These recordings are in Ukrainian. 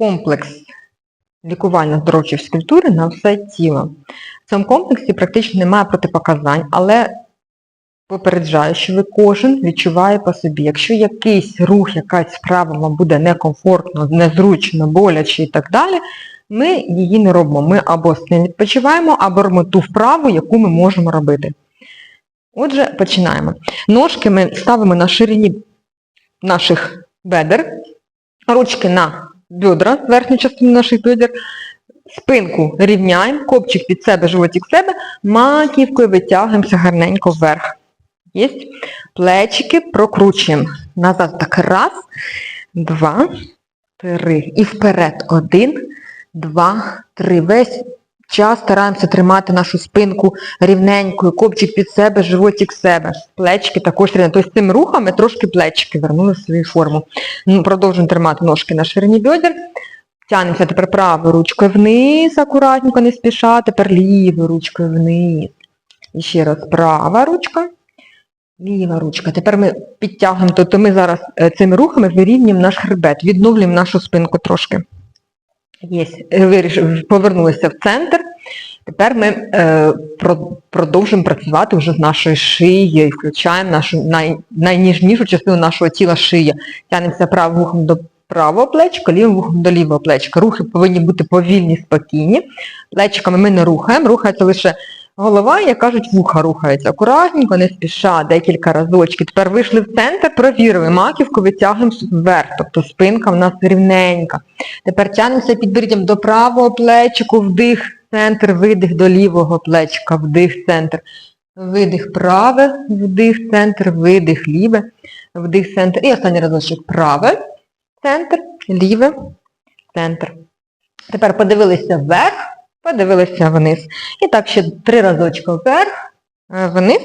комплекс лікування здоров'я фізкультури на все тіло. В цьому комплексі практично немає протипоказань, але попереджаю, що ви кожен відчуває по собі. Якщо якийсь рух, якась справа вам буде некомфортно, незручно, боляче і так далі, ми її не робимо. Ми або з ним відпочиваємо, або робимо ту вправу, яку ми можемо робити. Отже, починаємо. Ножки ми ставимо на ширині наших бедер, ручки на бедра, верхню частину наших бедер, спинку рівняємо, копчик під себе, животик в себе, маківкою витягуємося гарненько вверх. Єсть. Плечики прокручуємо. Назад так раз, два, три. І вперед. Один, два, три. Весь час стараємося тримати нашу спинку рівненькою, копчик під себе, животик себе. Плечики також рівненько. Тобто цими рухами трошки плечики вернули в свою форму. Ну, Продовжуємо тримати ножки на ширині бедер. Тянемося тепер правою ручкою вниз, акуратненько, не спіша. Тепер лівою ручкою вниз. І ще раз права ручка. Ліва ручка. Тепер ми підтягуємо, тобто ми зараз е, цими рухами вирівнюємо наш хребет, відновлюємо нашу спинку трошки. Є. Повернулися в центр. Тепер ми е, про- продовжуємо працювати вже з нашою шиєю, включаємо нашу най, найніжнішу частину нашого тіла шия. Тянемося правим вухом до правого плечка, лівим вухом до лівого плечка. Рухи повинні бути повільні, спокійні. Плечиками ми не рухаємо, рухається лише голова, як кажуть, вуха рухається. Акуратненько, не спіша, декілька разочків. Тепер вийшли в центр, провірили, маківку витягуємо вверх, тобто спинка в нас рівненька. Тепер тягнемося підборіддям до правого плечику, вдих, центр, видих до лівого плечика, вдих, центр. Видих праве, вдих, центр, видих ліве, вдих, центр. І останній разочок праве, центр, ліве, центр. Тепер подивилися вверх, подивилися вниз. І так ще три разочки вверх, е, вниз,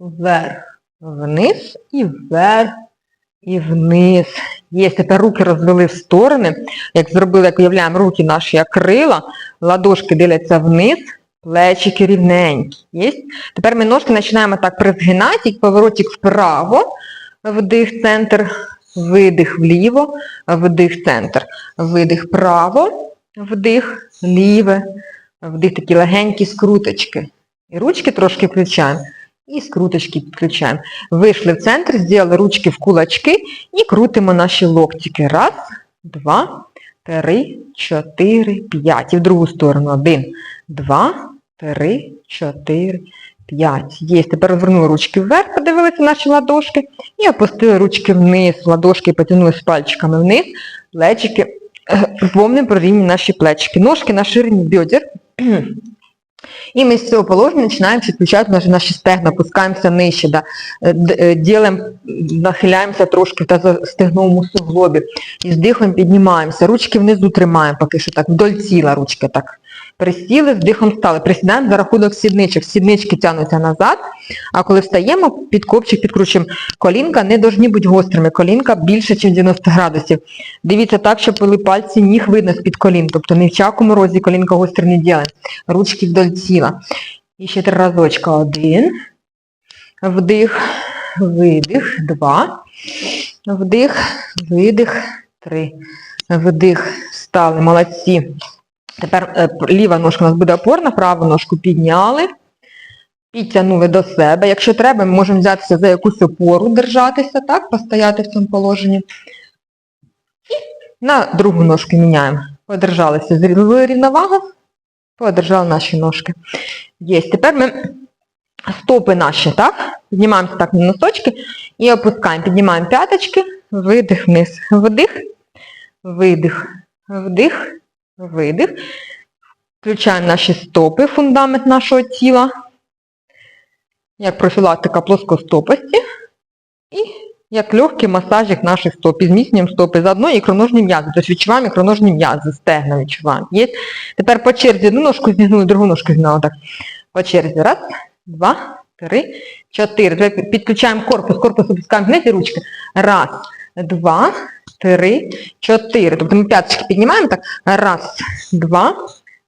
вверх, вниз і вверх, і вниз. Є, тепер руки розвели в сторони. Як зробили, як уявляємо, руки наші як крила, ладошки дивляться вниз, плечики рівненькі. Є? Тепер ми ножки починаємо так призгинати, поворотик вправо, вдих, центр, видих вліво, вдих, центр, видих право, вдих, ліве, вдих такі легенькі скруточки. І ручки трошки включаємо. І скруточки підключаємо. Вийшли в центр, зробили ручки в кулачки і крутимо наші локтики. Раз, два, три, чотири, п'ять. І в другу сторону. Один, два, три, чотири, п'ять. Є. Тепер розвернули ручки вверх, подивилися наші ладошки. І опустили ручки вниз. Ладошки потягнулися пальчиками вниз. Плечики. Е, про рівні наші плечики. Ножки на ширині бедер. І ми з цього положення починаємо відключати наші, наші стегна, опускаємося нижче, да, е, д- е, ділим, нахиляємося трошки в тазостегновому суглобі. І з дихом піднімаємося. Ручки внизу тримаємо поки що так, вдоль тіла ручки так. Присіли, з дихом стали. Присідаємо за рахунок сідничок. Сіднички тягнуться назад, а коли встаємо, під копчик підкручуємо. Колінка не повинні бути гострими. Колінка більше, ніж 90 градусів. Дивіться так, щоб були пальці ніг видно з-під колін. Тобто ні в чакому розі колінка гостре не ділимо. Ручки вдоль тіла. І ще три разочка. Один. Вдих, видих. Два. Вдих, видих. Три. Вдих. Стали. Молодці. Тепер е, ліва ножка у нас буде опорна, праву ножку підняли. Підтягнули до себе. Якщо треба, ми можемо взятися за якусь опору, держатися, так, постояти в цьому положенні. І на другу ножку міняємо. Подержалися, зрівнули рівновагу, подержали наші ножки. Є. Тепер ми стопи наші, так? Піднімаємося так на носочки і опускаємо. Піднімаємо п'яточки, видих вниз. Вдих, видих, вдих, видих. Включаємо наші стопи, фундамент нашого тіла як профілактика плоскостопості і як легкий масажик наших стоп. І зміцнюємо стопи заодно ікроножні м'язи. Тобто відчуваємо ікроножні м'язи, стегна відчуваємо. Є. Тепер по черзі одну ножку зігнули, другу ножку зігнули. Так. По черзі. Раз, два, три, чотири. Підключаємо корпус, корпус опускаємо вниз і ручки. Раз, два, три, чотири. Тобто ми п'яточки піднімаємо так. Раз, два,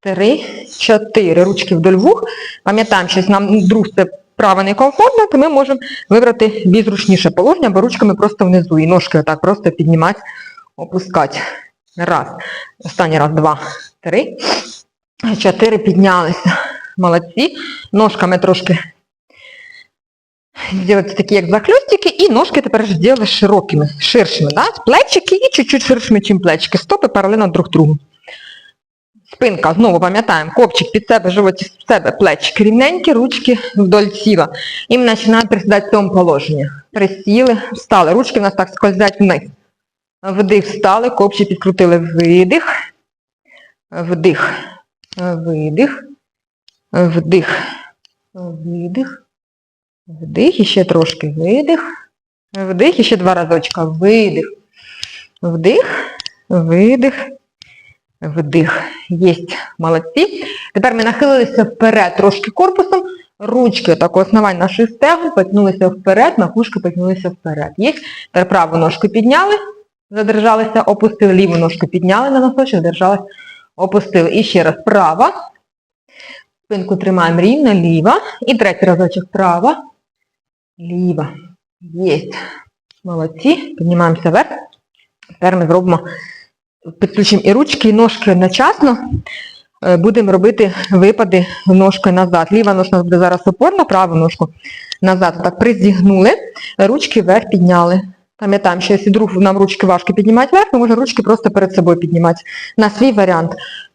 три, чотири. Ручки вдоль вух. Пам'ятаємо, що нам вдруг це право некомфортно, то ми можемо вибрати більш положення, бо ручками просто внизу і ножки отак просто піднімати, опускати. Раз. Останній раз, два, три. Чотири піднялися. Молодці. Ножками трошки зробити такі, як захльостики, і ножки тепер ж зробили широкими, ширшими. Да? Плечики і чуть-чуть ширшими, ніж плечики. Стопи паралельно друг другу. Спинка, знову пам'ятаємо, копчик під себе, живот під себе, плечики рівненькі, ручки вдоль тіла. І ми починаємо присідати в цьому положенні. Присіли, встали. Ручки в нас так скользять вниз. Вдих, встали, копчик підкрутили, видих, вдих, видих, вдих, видих, вдих, і ще трошки видих, вдих, і ще два разочка, видих, вдих, видих, вдих. Єсть, молодці. Тепер ми нахилилися вперед трошки корпусом, ручки так основань нашої стегон, потягнулися вперед, макушки потягнулися вперед. Є. Тепер праву ножку підняли, задержалися, опустили, ліву ножку підняли на носочок, держались, опустили. І ще раз права. Спинку тримаємо рівно, ліва. І третій разочок права, ліва. Єсть. Молодці. Піднімаємося вверх. Тепер ми зробимо, підключимо і ручки, і ножки одночасно. Е, Будемо робити випади ножкою назад. Ліва ножка буде зараз опорна, праву ножку назад. Так, призігнули, ручки вверх підняли. Пам'ятаємо, що якщо вдруг нам ручки важко піднімати вверх, ми можемо ручки просто перед собою піднімати. На свій варіант.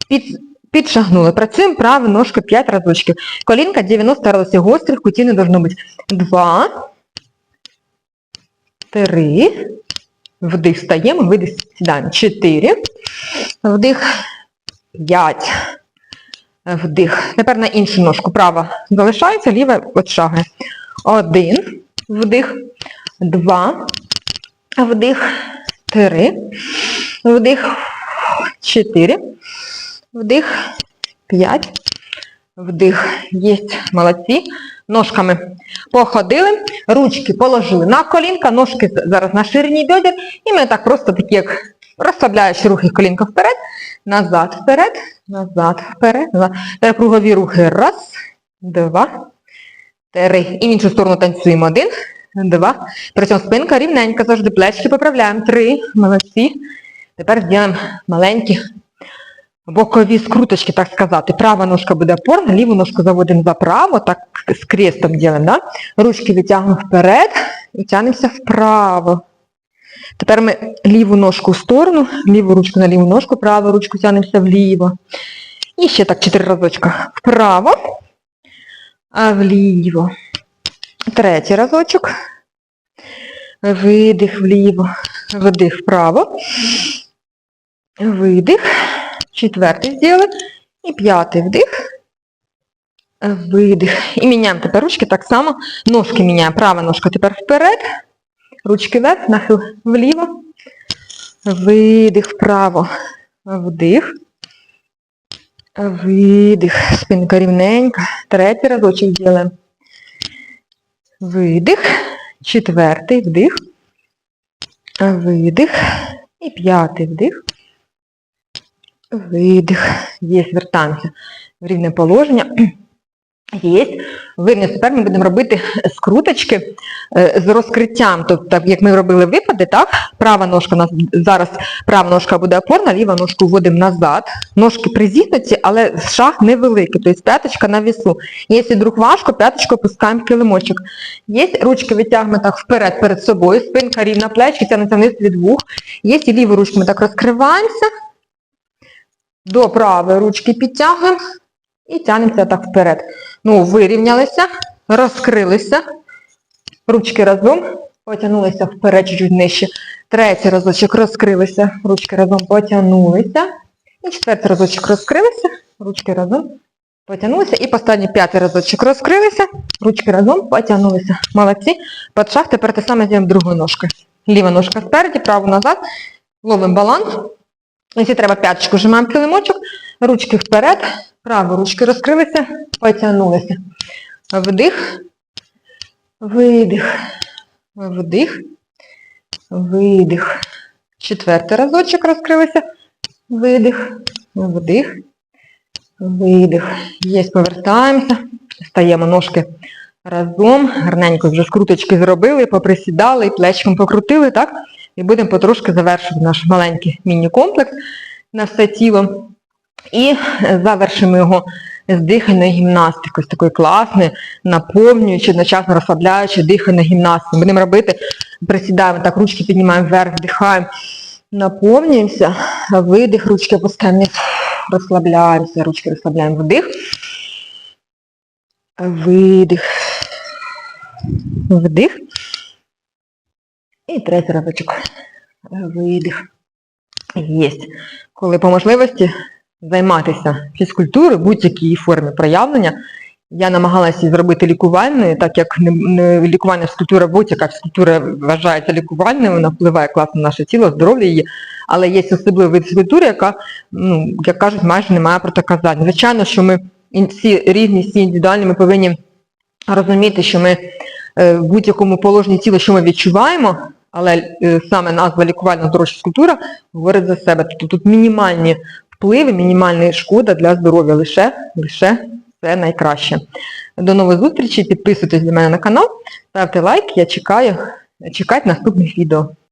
Під, підшагнули. Працюємо праву ножку 5 разочків. Колінка 90 градусів гострих, куті не должно бути. 2, 3, вдих, встаємо, видих, сідаємо. 4, вдих, 5, вдих. Тепер на іншу ножку. Права залишається, ліва відшагує. 1, вдих, 2, вдих, 3, вдих, 4, вдих, 5, вдих. Єсть, молодці. Ножками походили, ручки положили на колінка, ножки зараз на ширині бедер, і ми так просто такі, як розслабляючи рухи колінка вперед, назад, вперед, назад, вперед, назад. Тепер кругові рухи. Раз, два, три. І в іншу сторону танцюємо. Один, два. При цьому спинка рівненька, завжди плечки поправляємо. Три. Молодці. Тепер зробимо маленькі бокові скруточки, так сказати. Права ножка буде опорна, ліву ножку заводимо за право, так з крестом робимо, да? Ручки витягнемо вперед і тягнемося вправо. Тепер ми ліву ножку в сторону, ліву ручку на ліву ножку, праву ручку тягнемося вліво. І ще так чотири разочка. Вправо, а вліво. Третій разочок. Видих вліво, вдих вправо. Видих. Четвертий зробили. І п'ятий вдих. Видих. І міняємо тепер ручки так само. Ножки міняємо. Права ножка тепер вперед. Ручки вверх, нахил вліво. Видих вправо. Вдих. Видих. Спинка рівненька. Третій разочок робимо. Видих. Четвертий вдих. Видих. І п'ятий вдих. Видих. Є, звертаємося в рівне положення. Є. Вирні, тепер ми будемо робити скруточки е, з розкриттям. Тобто, як ми робили випади, так? Права ножка у нас зараз права ножка буде опорна, ліва ножку вводимо назад. Ножки призігнуті, але шаг невеликий, тобто п'яточка на вісу. Якщо вдруг важко, п'яточку опускаємо в килимочок. Є ручки витягуємо так вперед перед собою, спинка рівна плечі, тягнеться вниз від вух. І ліву ручку ми так розкриваємося. До правої ручки підтягуємо і тягнемося так вперед. Ну, вирівнялися, розкрилися, ручки разом, потягнулися вперед чуть нижче. Третій разочок розкрилися, ручки разом потягнулися. І четвертий разочок розкрилися, ручки разом потягнулися. І останній п'ятий разочок розкрилися, ручки разом потягнулися. Молодці. Під шаг тепер те саме зробимо другою ножкою. Ліва ножка спереді, праву назад. Ловимо баланс. Якщо треба п'яточку, вжимаємо килимочок, ручки вперед, праві ручки розкрилися, потягнулися. Вдих, видих, вдих, видих. Четвертий разочок розкрилися. Видих, вдих, видих. Є, повертаємося, стаємо ножки разом, гарненько вже скруточки зробили, поприсідали, плечком покрутили, так? І будемо потрошки завершувати наш маленький міні-комплекс на все тіло. І завершимо його з дихальною гімнастикою, з такою класною, наповнюючи, одночасно розслабляючи дихальну гімнастику. Будемо робити, присідаємо, так, ручки піднімаємо вверх, вдихаємо, наповнюємося, видих, ручки опускаємо вниз, розслабляємося, ручки розслабляємо, вдих, видих, вдих. І третій разочок. Видих. Єсть. Коли по можливості займатися фізкультурою, будь-якій формі проявлення. Я намагалася зробити лікувальною, так як не, лікувальна фізкультура, будь-яка фізкультура вважається лікувальною, вона впливає класно на наше тіло, здоров'я її, але є особливий вид фізкультури, яка, ну, як кажуть, майже не має протиказань. Звичайно, що ми всі різні, всі індивідуальні, ми повинні розуміти, що ми в будь-якому положенні тіла, що ми відчуваємо, але е, саме назва лікувальна здоров'я культура говорить за себе. Тобто тут мінімальні впливи, мінімальна шкода для здоров'я, лише, лише це найкраще. До нових зустрічей, підписуйтесь до мене на канал, ставте лайк, я чекаю, чекайте наступних відео.